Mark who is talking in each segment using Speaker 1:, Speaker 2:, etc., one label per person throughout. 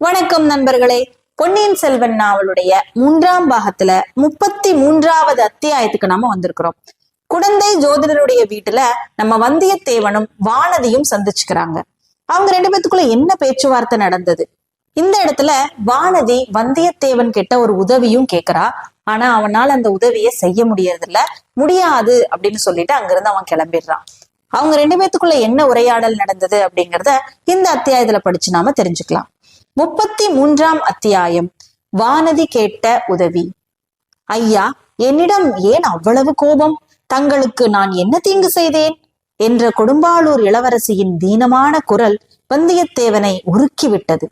Speaker 1: வணக்கம் நண்பர்களே. பொன்னியின் செல்வன் நாவலுடைய மூன்றாம் பாகத்துல முப்பத்தி மூன்றாவது அத்தியாயத்துக்கு நாம வந்திருக்கிறோம். குடந்தை ஜோதிடருடைய வீட்டுல நம்ம வந்தியத்தேவனும் வானதியும் சந்திச்சுக்கிறாங்க. அவங்க ரெண்டு பேத்துக்குள்ள என்ன பேச்சுவார்த்தை நடந்தது? இந்த இடத்துல வானதி வந்தியத்தேவன் கிட்ட ஒரு உதவியும் கேக்குறா. ஆனா அவனால அந்த உதவியை செய்ய முடியறதில்ல. முடியாது அப்படின்னு சொல்லிட்டு அங்கிருந்து அவன் கிளம்பிடுறான். அவங்க ரெண்டு பேத்துக்குள்ள என்ன உரையாடல் நடந்தது அப்படிங்கறத இந்த அத்தியாயத்துல படிச்சு நாம தெரிஞ்சுக்கலாம். முப்பத்தி மூன்றாம் அத்தியாயம். வானதி கேட்ட உதவி. ஐயா என்னிடம் ஏன் அவ்வளவு கோபம்? தங்களுக்கு நான் என்ன தீங்கு செய்தேன்? என்ற கொடும்பாளூர் இளவரசியின் தீனமான குரல் வந்தியத்தேவனை உருக்கிவிட்டது.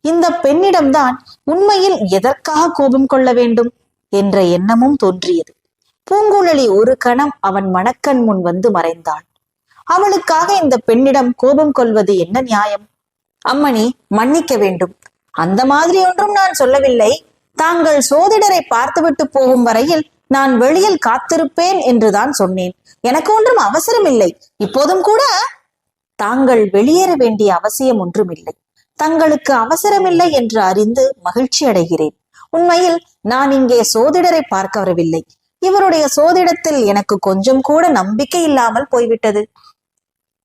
Speaker 1: இந்த பெண்ணிடம்தான் உண்மையில் எதற்காக கோபம் கொள்ள வேண்டும்? என்ற எண்ணமும் தோன்றியது. பூங்குழலி ஒரு கணம் அவன் மணக்கண் முன் வந்து மறைந்தாள். அவளுக்காக இந்த பெண்ணிடம் கோபம் கொள்வது என்ன நியாயம்? அம்மணி மன்னிக்க வேண்டும். அந்த மாதிரி ஒன்றும் நான் சொல்லவில்லை. தாங்கள் சோதிடரை பார்த்துவிட்டு போகும் வரையில் நான் வெளியில் காத்திருப்பேன் என்றுதான் சொன்னேன். எனக்கு ஒன்றும் அவசரம் இல்லை இப்போதும் கூட தாங்கள் வெளியேற வேண்டிய அவசியம் ஒன்றுமில்லை. தங்களுக்கு அவசரமில்லை என்று அறிந்து மகிழ்ச்சி அடைகிறேன். உண்மையில் நான் இங்கே சோதிடரை பார்க்க வரவில்லை. இவருடைய சோதிடத்தில் எனக்கு கொஞ்சம் கூட நம்பிக்கை இல்லாமல் போய்விட்டது.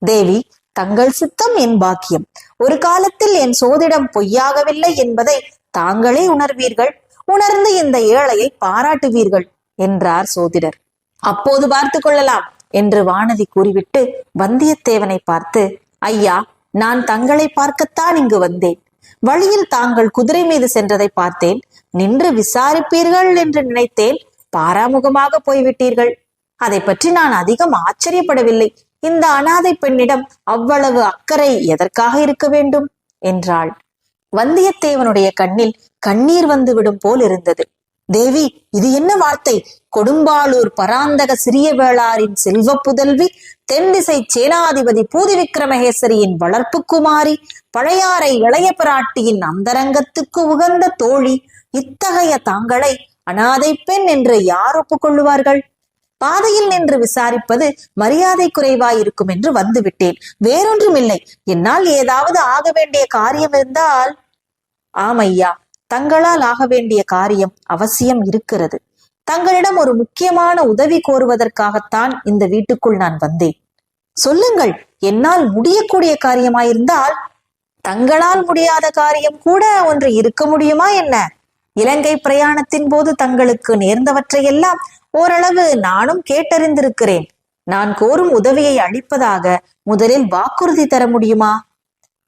Speaker 1: தேவி தங்கள் சித்தம் என் பாக்கியம். ஒரு காலத்தில் என் சோதிடம் பொய்யாகவில்லை என்பதை தாங்களே உணர்வீர்கள். உணர்ந்து இந்த ஏழையை பாராட்டுவீர்கள் என்றார் சோதிடர். அப்போது பார்த்து கொள்ளலாம் என்று வானதி கூறிவிட்டு வந்தியத்தேவனை பார்த்து ஐயா நான் தங்களை பார்க்கத்தான் இங்கு வந்தேன். வழியில் தாங்கள் குதிரை மீது சென்றதை பார்த்தேன். நின்று விசாரிப்பீர்கள் என்று நினைத்தேன். பாராமுகமாக போய்விட்டீர்கள். அதை பற்றி நான் அதிகம் ஆச்சரியப்படவில்லை. இந்த அனாதை பெண்ணிடம் அவ்வளவு அக்கறை எதற்காக இருக்க வேண்டும்? என்றாள். வந்தியத்தேவனுடைய கண்ணில் கண்ணீர் வந்துவிடும் போல் இருந்தது. தேவி இது என்ன வார்த்தை? கொடும்பாளூர் பராந்தக சிறிய வேளாரின் செல்வ புதல்வி தென்திசை சேனாதிபதி பூதி விக்ரமகேசரியின் வளர்ப்பு குமாரி பழையாறை இளைய பிராட்டியின் அந்தரங்கத்துக்கு உகந்த தோழி இத்தகைய தாங்களை அனாதை பெண் என்று யார் ஒப்புக்கொள்ளுவார்கள்? பாதையில் நின்று விசாரிப்பது மரியாதை குறைவாயிருக்கும் என்று வந்துவிட்டேன். வேறொன்றுமில்லை. என்னால் ஏதாவது ஆக வேண்டிய காரியம் இருந்தால் ஆமையா தங்களால் ஆக வேண்டிய காரியம் அவசியம் இருக்கிறது. தங்களிடம் ஒரு முக்கியமான உதவி கோருவதற்காகத்தான் இந்த வீட்டுக்குள் நான் வந்தேன். சொல்லுங்கள் என்னால் முடியக்கூடிய காரியமாயிருந்தால் தங்களால் முடியாத காரியம் கூட ஒன்று இருக்க முடியுமா என்ன? இலங்கை பிரயாணத்தின் போது தங்களுக்கு நேர்ந்தவற்றையெல்லாம் ஓரளவு நானும் கேட்டறிந்திருக்கிறேன். நான் கோரும் உதவியை அளிப்பதாக முதலில் வாக்குறுதி தர முடியுமா?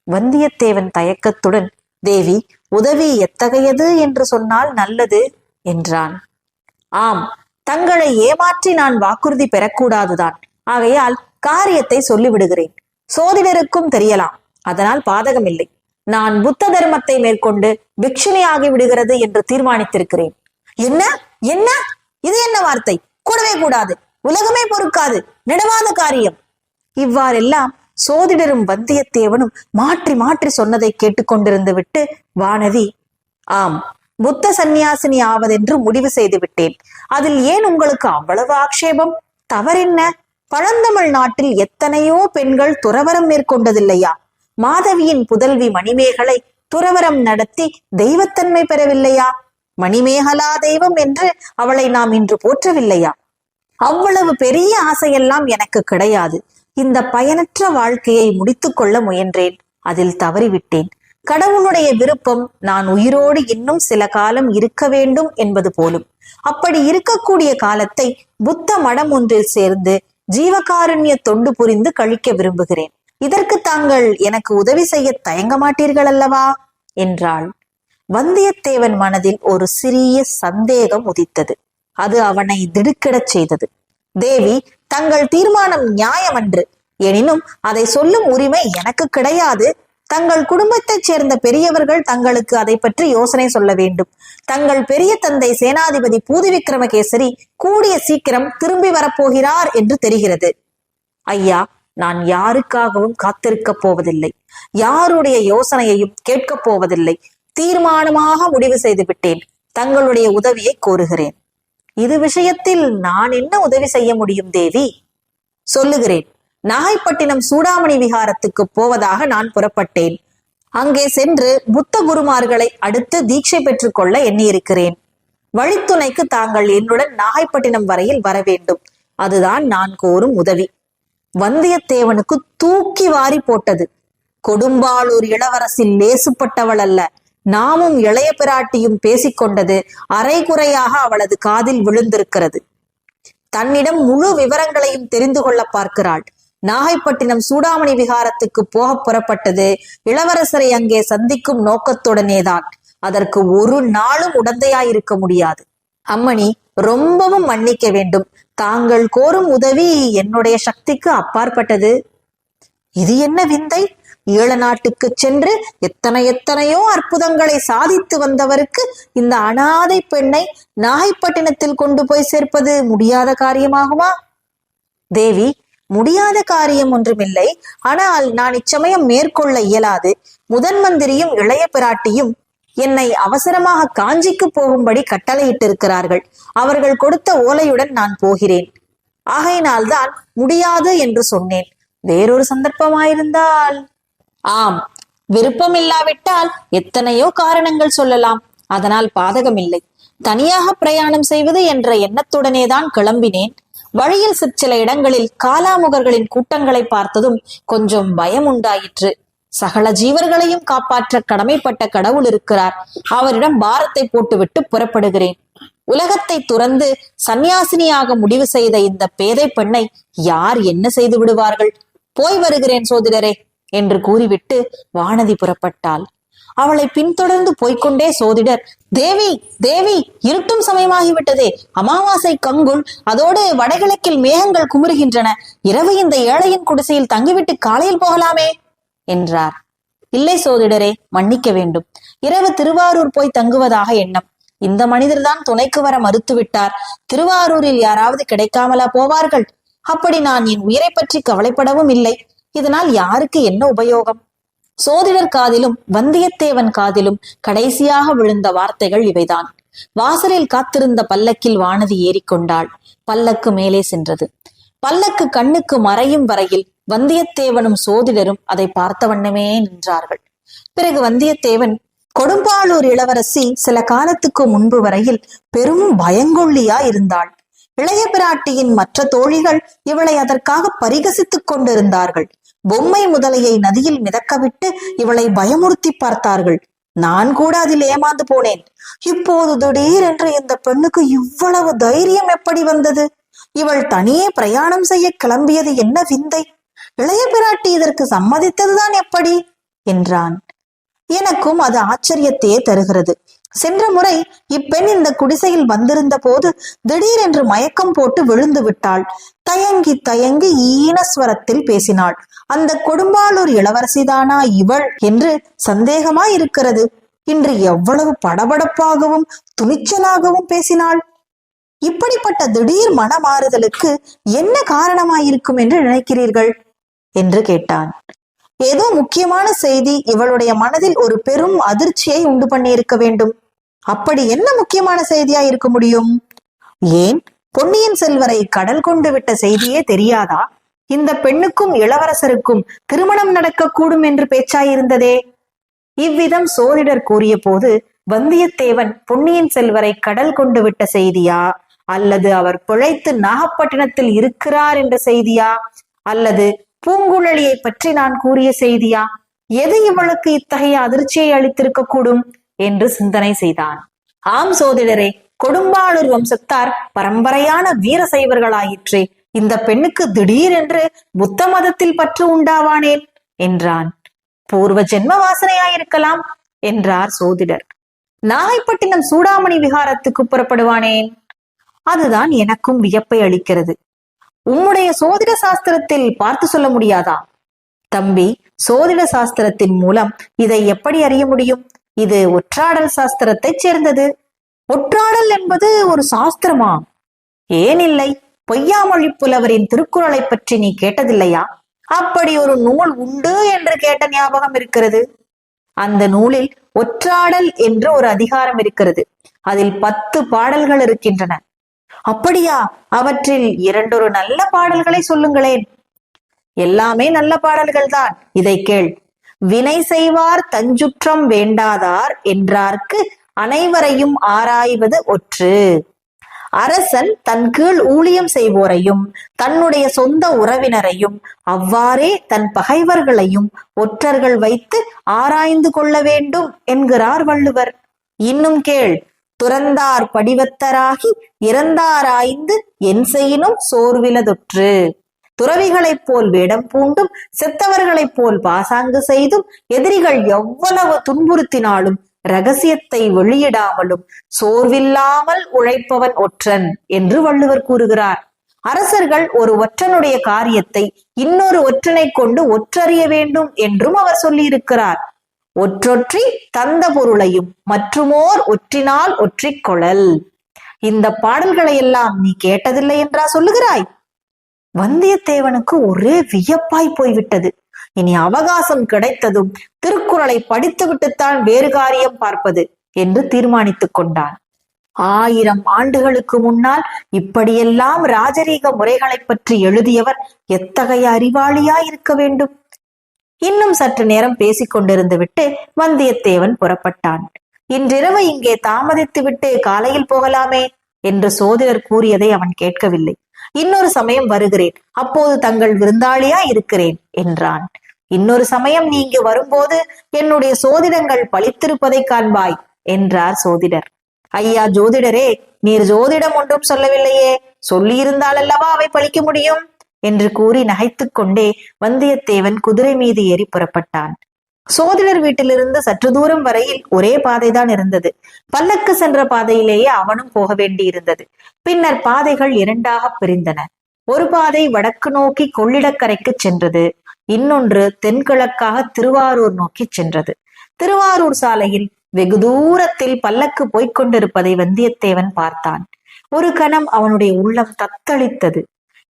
Speaker 1: வந்தியத்தேவன் தயக்கத்துடன் தேவி உதவி எத்தகையது என்று சொன்னால் நல்லது என்றான். ஆம் தங்களை ஏமாற்றி நான் வாக்குறுதி பெறக்கூடாதுதான். ஆகையால் காரியத்தை சொல்லிவிடுகிறேன். சோதிடருக்கும் தெரியலாம் அதனால் பாதகமில்லை. நான் புத்த தர்மத்தை மேற்கொண்டு பிக்ஷுனி ஆகி விடுகிறது என்று தீர்மானித்திருக்கிறேன். என்ன? என்ன? இது என்ன வார்த்தை? கூடவே கூடாது. உலகமே பொறுக்காது. நெடுவாத காரியம். இவ்வாறெல்லாம் சோதிடரும் வந்தியத்தேவனும் மாற்றி மாற்றி சொன்னதை கேட்டுக்கொண்டிருந்து விட்டு வானதி ஆம் புத்த சந்நியாசினி ஆவதென்று முடிவு செய்து விட்டேன். அதில் ஏன் உங்களுக்கு அவ்வளவு ஆக்ஷேபம்? தவறென்ன? பழந்தமிழ் நாட்டில் எத்தனையோ பெண்கள் துறவரம் மேற்கொண்டதில்லையா? மாதவியின் புதல்வி மணிமேகலை துறவரம் நடத்தி தெய்வத்தன்மை பெறவில்லையா? மணிமேகலா தெய்வம் என்று அவளை நாம் இன்று போற்றவில்லையா? அவ்வளவு பெரிய ஆசையெல்லாம் எனக்கு கிடையாது. இந்த பயனற்ற வாழ்க்கையை முடித்துக் கொள்ள முயன்றேன். அதில் தவறிவிட்டேன். கடவுளுடைய விருப்பம் நான் உயிரோடு இன்னும் சில காலம் இருக்க வேண்டும் என்பது போலும். அப்படி இருக்கக்கூடிய காலத்தை புத்த மடம் ஒன்றில் சேர்ந்து ஜீவகாருண்ய தொண்டு புரிந்து கழிக்க விரும்புகிறேன். இதற்கு தாங்கள் எனக்கு உதவி செய்ய தயங்க மாட்டீர்கள் அல்லவா என்றாள். வந்தியத்தேவன் மனதில் ஒரு சிறிய சந்தேகம் உதித்தது. அது அவனை திடுக்கிடச் செய்தது. தேவி தங்கள் தீர்மானம் நியாயமன்று. எனினும் அதை சொல்லும் உரிமை எனக்கு கிடையாது. தங்கள் குடும்பத்தைச் சேர்ந்த பெரியவர்கள் தங்களுக்கு அதை பற்றி யோசனை சொல்ல வேண்டும். தங்கள் பெரிய தந்தை சேனாதிபதி பூதி விக்ரமகேசரி கூடிய சீக்கிரம் திரும்பி வரப்போகிறார் என்று தெரிகிறது. ஐயா நான் யாருக்காகவும் காத்திருக்கப் போவதில்லை. யாருடைய யோசனையையும் கேட்கப் போவதில்லை. தீர்மானமாக முடிவு செய்து விட்டேன். தங்களுடைய உதவியை கோருகிறேன். இது விஷயத்தில் நான் என்ன உதவி செய்ய முடியும் தேவி? சொல்லுகிறேன். நாகைப்பட்டினம் சூடாமணி விகாரத்துக்கு போவதாக நான் புறப்பட்டேன். அங்கே சென்று புத்த குருமார்களை அடுத்து தீட்சை பெற்றுக்கொள்ள எண்ணியிருக்கிறேன். வழித்துணைக்கு தாங்கள் என்னுடன் நாகைப்பட்டினம் வரையில் வர வேண்டும். அதுதான் நான் கோரும் உதவி. வந்தியத்தேவனுக்கு தூக்கி வாரி போட்டது. கொடும்பாளூர் இளவரசில் லேசுப்பட்டவள் அல்ல நாமும் இளைய பிராட்டியும் பேசிக்கொண்டது அரைகுறையாக அவளது காதில் விழுந்திருக்கிறது. தன்னிடம் முழு விவரங்களையும் தெரிந்து கொள்ள பார்க்கிறாள். நாகைப்பட்டினம் சூடாமணி விகாரத்துக்கு போக புறப்பட்டது இளவரசரை அங்கே சந்திக்கும் நோக்கத்துடனேதான். அதற்கு ஒரு நாளும் உடந்தையாயிருக்க முடியாது. அம்மணி ரொம்பவும் மன்னிக்க வேண்டும். தாங்கள் கோரும் உதவி என்னுடைய சக்திக்கு அப்பாற்பட்டது. இது என்ன விந்தை? ஈழ நாட்டுக்கு சென்று எத்தனை எத்தனையோ அற்புதங்களை சாதித்து வந்தவருக்கு இந்த அனாதை பெண்ணை நாகைப்பட்டினத்தில் கொண்டு போய் சேர்ப்பது முடியாத காரியமாகுமா? தேவி முடியாத காரியம் ஒன்றுமில்லை. ஆனால் நான் இச்சமயம் மேற்கொள்ள இயலாது. முதன் மந்திரியும் இளைய பிராட்டியும் என்னை அவசரமாக காஞ்சிக்கு போகும்படி கட்டளையிட்டிருக்கிறார்கள். அவர்கள் கொடுத்த ஓலையுடன் நான் போகிறேன். ஆகையினால்தான் முடியாது என்று சொன்னேன். வேறொரு சந்தர்ப்பமாயிருந்தால். ஆம். விருப்பமில்லாவிட்டால் எத்தனையோ காரணங்கள் சொல்லலாம். அதனால் பாதகமில்லை. தனியாக பிரயாணம் செய்வது என்ற எண்ணத்துடனேதான் கிளம்பினேன். வழியில் சிற்சில இடங்களில் காலாமுகர்களின் கூட்டங்களை பார்த்ததும் கொஞ்சம் பயம் உண்டாயிற்று. சகல ஜீவர்களையும் காப்பாற்ற கடமைப்பட்ட கடவுள் இருக்கிறார். அவரிடம் பாரத்தை போட்டுவிட்டு புறப்படுகிறேன். உலகத்தை துறந்து சந்நியாசினியாக முடிவு செய்த இந்த பேதை பெண்ணை யார் என்ன செய்து விடுவார்கள்? போய் வருகிறேன் சோதிடரே. என்று கூறிவிட்டு வானதி புறப்பட்டாள். அவளை பின்தொடர்ந்து போய்கொண்டே சோதிடர் தேவி தேவி இருட்டும் சமயமாகிவிட்டதே. அமாவாசை கங்குள் அதோடு வடகிழக்கில் மேகங்கள் குமுறுகின்றன. இரவு இந்த ஏழையின் குடிசையில் தங்கிவிட்டு காலையில் போகலாமே என்றார். இல்லை சோதிடரே மன்னிக்க வேண்டும். இரவு திருவாரூர் போய் தங்குவதாக எண்ணம். இந்த மனிதர்தான் துணைக்கு வர மறுத்துவிட்டார். திருவாரூரில் யாராவது கிடைக்காமலா போவார்கள்? அப்படி நான் என் உயிரை பற்றி கவலைப்படவும் இல்லை. இதனால் யாருக்கு என்ன உபயோகம்? சோதிடர் காதிலும் வந்தியத்தேவன் காதிலும் கடைசியாக விழுந்த வார்த்தைகள் இவைதான். வாசலில் காத்திருந்த பல்லக்கில் வானதி ஏறிக்கொண்டாள். பல்லக்கு மேலே சென்றது. பல்லக்கு கண்ணுக்கு மறையும் வரையில் வந்தியத்தேவனும் சோதிடரும் அதை பார்த்த வண்ணமே நின்றார்கள். பிறகு வந்தியத்தேவன் கொடும்பாளூர் இளவரசி சில காலத்துக்கு முன்பு வரையில் பெரும் பயங்கொள்ளியா இருந்தாள். இளைய பிராட்டியின் மற்ற தோழிகள் இவளை அதற்காக பரிகசித்துக் கொண்டிருந்தார்கள். பொம்மை முதலையை நதியில் மிதக்கவிட்டு இவளை பயமுறுத்தி பார்த்தார்கள். நான் கூட அதில் ஏமாந்து போனேன். இப்போது திடீரென்று இந்த பெண்ணுக்கு இவ்வளவு தைரியம் எப்படி வந்தது? இவள் தனியே பிரயாணம் செய்ய கிளம்பியது என்ன விந்தை? இளைய பிராட்டி இதற்கு சம்மதித்ததுதான் எப்படி? என்றான். எனக்கும் அது ஆச்சரியத்தையே தருகிறது. சென்ற முறை இப்பெண் இந்த குடிசையில் வந்திருந்த போது திடீரென்று மயக்கம் போட்டு விழுந்து விட்டாள். தயங்கி தயங்கி ஈனஸ்வரத்தில் பேசினாள். அந்த கொடும்பாலூர் இளவரசிதானா இவள் என்று சந்தேகமா இருக்கிறது இன்று எவ்வளவு படபடப்பாகவும் துணிச்சலாகவும் பேசினாள். இப்படிப்பட்ட திடீர் மனமாறுதலுக்கு என்ன காரணமாயிருக்கும் என்று நினைக்கிறீர்கள்? என்று கேட்டான். ஏதோ முக்கியமான செய்தி இவளுடைய மனதில் ஒரு பெரும் அதிர்ச்சியை உண்டு பண்ணியிருக்க வேண்டும். அப்படி என்ன முக்கியமான செய்தியா இருக்க முடியும்? ஏன்? பொன்னியின் செல்வரை கடல் கொண்டு விட்ட செய்தியே தெரியாதா? இந்த பெண்ணுக்கும் இளவரசருக்கும் திருமணம் நடக்கக்கூடும் என்று பேச்சாயிருந்ததே. இவ்விதம் சோதிடர் கூறிய போது வந்தியத்தேவன் பொன்னியின் செல்வரை கடல் கொண்டு விட்ட செய்தியா? அல்லது அவர் பிழைத்து நாகப்பட்டினத்தில் இருக்கிறார் என்ற செய்தியா? அல்லது பூங்குழலியை பற்றி நான் கூறிய செய்தியா? எது இவளுக்கு இத்தகைய அதிர்ச்சியை அளித்திருக்க கூடும் என்று சிந்தனை செய்தான். ஆம் சோதிடரே கொடும்பாளூர் வம்சத்தார் பரம்பரையான வீர சைவர்களாயிற்றே இந்த பெண்ணுக்கு திடீரென்று புத்த மதத்தில் பற்று உண்டாவானேன் என்றான். பூர்வ ஜென்ம வாசனையாயிருக்கலாம் என்றார் சோதிடர். நாகைப்பட்டினம் சூடாமணி விகாரத்துக்கு புறப்படுவானேன்? அதுதான் எனக்கும் வியப்பை அளிக்கிறது. உம்முடைய சோதிட சாஸ்திரத்தில் பார்த்து சொல்ல முடியாதா? தம்பி சோதிட சாஸ்திரத்தின் மூலம் இதை எப்படி அறிய முடியும்? இது ஒற்றாடல் சாஸ்திரத்தைச் சேர்ந்தது. ஒற்றாடல் என்பது ஒரு சாஸ்திரமா? ஏன் இல்லை? பொய்யாமொழி புலவரின் திருக்குறளை பற்றி நீ கேட்டதில்லையா? அப்படி ஒரு நூல் உண்டு என்று கேட்ட ஞாபகம் இருக்கிறது. அந்த நூலில் ஒற்றாடல் என்று ஒரு அதிகாரம் இருக்கிறது. அதில் பத்து பாடல்கள் இருக்கின்றன. அப்படியா? அவற்றில் இரண்டொரு நல்ல பாடல்களை சொல்லுங்களேன். எல்லாமே நல்ல பாடல்கள் தான் இதை கேள். வினை செய்வார் தஞ்சுற்றம் வேண்டாதார் என்றார்க்கு அனைவரையும் ஆராய்வது ஒற்று. அரசன் தன் கீழ் ஊழியம் செய்வோரையும் தன்னுடைய சொந்த உறவினரையும் அவ்வாறே தன் பகைவர்களையும் ஒற்றர்கள் வைத்து ஆராய்ந்து கொள்ள வேண்டும் என்கிறார் வள்ளுவர். இன்னும் கேள். துறந்தார் படிவத்தராகி இறந்தாராய்ந்து என் செய்யினும் சோர்விலதொற்று. துறவிகளைப் போல் வேடம் பூண்டும் செத்தவர்களைப் போல் பாசாங்கு செய்தும் எதிரிகள் எவ்வளவு துன்புறுத்தினாலும் ரகசியத்தை வெளியிடாமலும் சோர்வில்லாமல் உழைப்பவன் ஒற்றன் என்று வள்ளுவர் கூறுகிறார். அரசர்கள் ஒரு ஒற்றனுடைய காரியத்தை இன்னொரு ஒற்றனை கொண்டு ஒற்றறிய வேண்டும் என்றும் அவர் சொல்லியிருக்கிறார். ஒற்றொற்றி தந்த பொருளையும் மற்றுமோர் ஒற்றினால் ஒற்றிக்கொழல் இந்த பாடல்களை எல்லாம் நீ கேட்டதில்லை என்றா சொல்லுகிறாய்? வந்தியத்தேவனுக்கு ஒரே வியப்பாய் போய்விட்டது. இனி அவகாசம் கிடைத்ததும் திருக்குறளை படித்துவிட்டுத்தான் வேறு காரியம் பார்ப்பது என்று தீர்மானித்துக் கொண்டான். ஆயிரம் ஆண்டுகளுக்கு முன்னால் இப்படியெல்லாம் ராஜரீக முறைகளைப் பற்றி எழுதியவர் எத்தகைய அறிவாளியாய் இருக்க வேண்டும்? இன்னும் சற்று நேரம் பேசிக் கொண்டிருந்து விட்டு வந்தியத்தேவன் புறப்பட்டான். இன்றிரவு இங்கே தாமதித்து விட்டு காலையில் போகலாமே என்று சோதிடர் கூறியதை அவன் கேட்கவில்லை. இன்னொரு சமயம் வருகிறேன். அப்போது தங்கள் விருந்தாளியா இருக்கிறேன் என்றான். இன்னொரு சமயம் நீ இங்கு வரும்போது என்னுடைய சோதிடங்கள் பழித்திருப்பதை காண்பாய் என்றார் சோதிடர். ஐயா ஜோதிடரே நீர் ஜோதிடம் ஒன்றும் சொல்லவில்லையே. சொல்லியிருந்தால் அல்லவா அவை பழிக்க முடியும்? என்று கூறி நகைத்துக் கொண்டே வந்தியத்தேவன் குதிரை மீது ஏறி புறப்பட்டான். சோதிடர் வீட்டிலிருந்து சற்று தூரம் வரையில் ஒரே பாதைதான் இருந்தது. பல்லக்கு சென்ற பாதையிலேயே அவனும் போக வேண்டியிருந்தது. பின்னர் பாதைகள் இரண்டாக பிரிந்தன. ஒரு பாதை வடக்கு நோக்கி கொள்ளிடக்கரைக்கு சென்றது. இன்னொன்று தென்கிழக்காக திருவாரூர் நோக்கி சென்றது. திருவாரூர் சாலையில் வெகு தூரத்தில் பல்லக்கு போய்க் கொண்டிருப்பதை வந்தியத்தேவன் பார்த்தான். ஒரு கணம் அவனுடைய உள்ளம் தத்தளித்தது.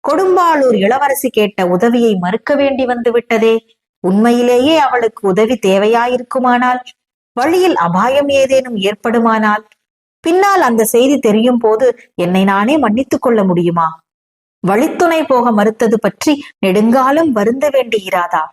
Speaker 1: கொடும்பாளூர் இளவரசி கேட்ட உதவியை மறுக்க வேண்டி வந்து விட்டதே. உண்மையிலேயே அவளுக்கு உதவி தேவையாயிருக்குமானால்? வழியில் அபாயம் ஏதேனும் ஏற்படுமானால்? பின்னால் அந்த செய்தி தெரியும் போது என்னை நானே மன்னித்துக் கொள்ள முடியுமா? வழித்துணை போக மறுத்தது பற்றி நெடுங்காலம் வருந்த வேண்டியிராதா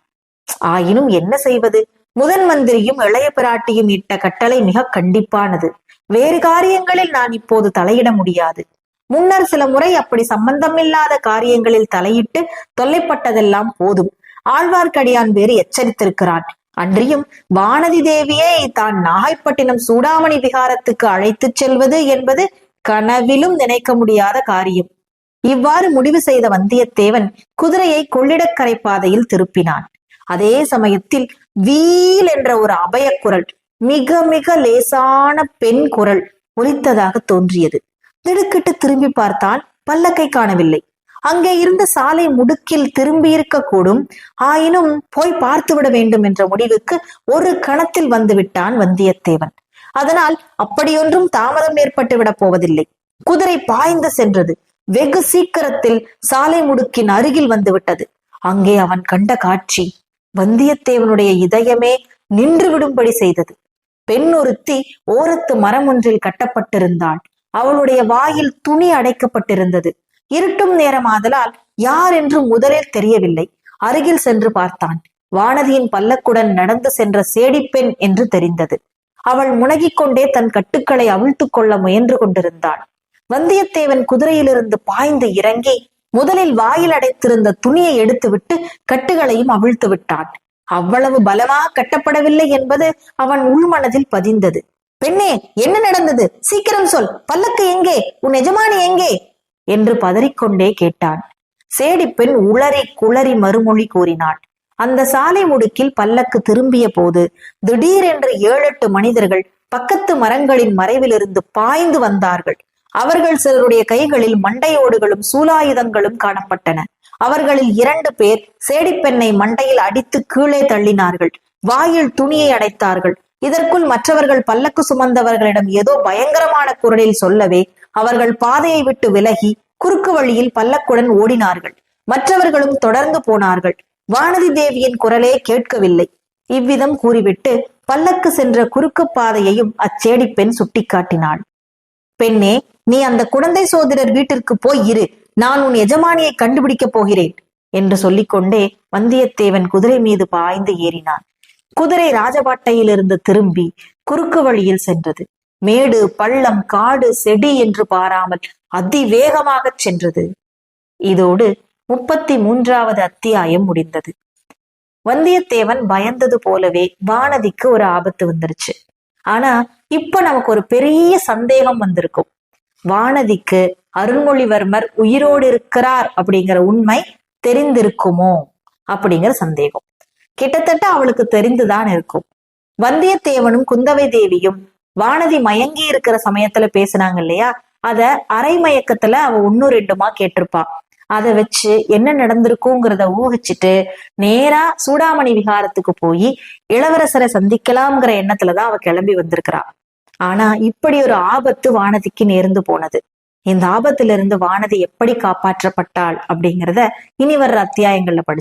Speaker 1: ஆயினும் என்ன செய்வது? முதன் மந்திரியும் இளைய பிராட்டியும் இட்ட கட்டளை மிக கண்டிப்பானது. வேறு காரியங்களில் நான் இப்போது தலையிட முடியாது. முன்னர் சில முறை அப்படி சம்பந்தமில்லாத காரியங்களில் தலையிட்டு தொல்லைப்பட்டதெல்லாம் போதும். ஆழ்வார்க்கடியான் வேறு எச்சரித்திருக்கிறான். அன்றியும் வானதி தேவியை தான் நாகைப்பட்டினம் சூடாமணி விகாரத்துக்கு அழைத்துச் செல்வது என்பது கனவிலும் நினைக்க முடியாத காரியம். இவ்வாறு முடிவு செய்த வந்தியத்தேவன் குதிரையை கொள்ளிடக்கரை பாதையில் திருப்பினான். அதே சமயத்தில் வீல் என்ற ஒரு அபயக்குரல் மிக மிக லேசான பெண் குரல் ஒலித்ததாக தோன்றியது. திடுக்கிட்டு திரும்பி பார்த்தான் பல்லக்கை காணவில்லை. அங்கே இருந்த சாலை முடுக்கில் திரும்பியிருக்க கூடும் ஆயினும் போய் பார்த்துவிட வேண்டும் என்ற முடிவுக்கு ஒரு கணத்தில் வந்துவிட்டான் வந்தியத்தேவன். அதனால் அப்படியொன்றும் தாமதம் ஏற்பட்டு விட போவதில்லை. குதிரை பாய்ந்து சென்றது. வெகு சீக்கிரத்தில் சாலை முடுக்கின் அருகில் வந்துவிட்டது. அங்கே அவன் கண்ட காட்சி வந்தியத்தேவனுடைய இதயமே நின்று விடும்படி செய்தது. பெண் ஒருத்தி ஓரத்து மரம் ஒன்றில் கட்டப்பட்டிருந்தாள். அவளுடைய வாயில் துணி அடைக்கப்பட்டிருந்தது. இருட்டும் நேரமாதலால் யார் என்று முதலில் தெரியவில்லை. அருகில் சென்று பார்த்தான். வானதியின் பல்லக்குடன் நடந்து சென்ற சேடிப்பெண் என்று தெரிந்தது. அவள் முனகிக் கொண்டே தன் கட்டுக்களை அவிழ்த்துக் கொள்ள முயன்று கொண்டிருந்தாள். வந்தியத்தேவன் குதிரையிலிருந்து பாய்ந்து இறங்கி முதலில் வாயில் அடைத்திருந்த துணியை எடுத்துவிட்டு கட்டுகளையும் அவிழ்த்து விட்டான் அவ்வளவு பலமாக கட்டப்படவில்லை என்பது அவன் உள்மனதில் பதிந்தது. பெண்ணே என்ன நடந்தது? சீக்கிரம் சொல். பல்லக்கு எங்கே? உன் எஜமானி எங்கே? என்று பதறிக்கொண்டே கேட்டான். சேடிப்பெண் உளறி குளறி மறுமொழி கூறினாள். அந்த சாலை முடுக்கில் பல்லக்கு திரும்பிய போது திடீரென்று ஏழெட்டு மனிதர்கள் பக்கத்து மரங்களின் மறைவிலிருந்து பாய்ந்து வந்தார்கள். அவர்கள் சிலருடைய கைகளில் மண்டையோடுகளும் சூலாயுதங்களும் காணப்பட்டன. அவர்களில் இரண்டு பேர் சேடிப்பெண்ணை மண்டையில் அடித்து கீழே தள்ளினார்கள். வாயில் துணியை அடைத்தார்கள். இதற்குள் மற்றவர்கள் பல்லக்கு சுமந்தவர்களிடம் ஏதோ பயங்கரமான குரலில் சொல்லவே அவர்கள் பாதையை விட்டு விலகி குறுக்கு வழியில் பல்லக்குடன் ஓடினார்கள். மற்றவர்களும் தொடர்ந்து போனார்கள். வானதி தேவியின் குரலே கேட்கவில்லை. இவ்விதம் கூறிவிட்டு பல்லக்கு சென்ற குறுக்கு பாதையையும் அச்சேடி பெண் சுட்டிக்காட்டினாள். பெண்ணே நீ அந்த குழந்தை சோதரர் வீட்டிற்கு போய் இரு. நான் உன் எஜமானியை கண்டுபிடிக்கப் போகிறேன் என்று சொல்லிக்கொண்டே வந்தியத்தேவன் குதிரை மீது பாய்ந்து ஏறினான். குதிரை ராஜபாட்டையிலிருந்து திரும்பி குறுக்கு வழியில் சென்றது. மேடு பள்ளம் காடு செடி என்று பாராமல் அதிவேகமாக சென்றது. இதோடு முப்பத்தி மூன்றாவது அத்தியாயம் முடிந்தது. வந்தியத்தேவன் பயந்தது போலவே வானதிக்கு ஒரு ஆபத்து வந்துருச்சு. ஆனா இப்ப நமக்கு ஒரு பெரிய சந்தேகம் வந்திருக்கும். வானதிக்கு அருள்மொழிவர்மர் உயிரோடு இருக்கிறார் அப்படிங்கிற உண்மை தெரிந்திருக்குமோ அப்படிங்கிற சந்தேகம். கிட்டத்தட்ட அவளுக்கு தெரிந்துதான் இருக்கும். வந்தியத்தேவனும் குந்தவை தேவியும் வானதி மயங்கி இருக்கிற சமயத்துல பேசுனாங்க இல்லையா? அத அரை மயக்கத்துல அவ ஒன்னும் ரெண்டுமா கேட்டிருப்பா. அதை வச்சு என்ன நடந்திருக்குங்கிறத ஊகிச்சுட்டு நேரா சூடாமணி விகாரத்துக்கு போய் இளவரசரை சந்திக்கலாம்ங்கிற எண்ணத்துலதான் அவ கிளம்பி வந்திருக்கிறா. ஆனா இப்படி ஒரு ஆபத்து வானதிக்கு நேர்ந்து போனது. இந்த ஆபத்திலிருந்து வானதி எப்படி காப்பாற்றப்பட்டாள் அப்படிங்கிறத இனி வர்ற அத்தியாயங்கள்ல படிச்சு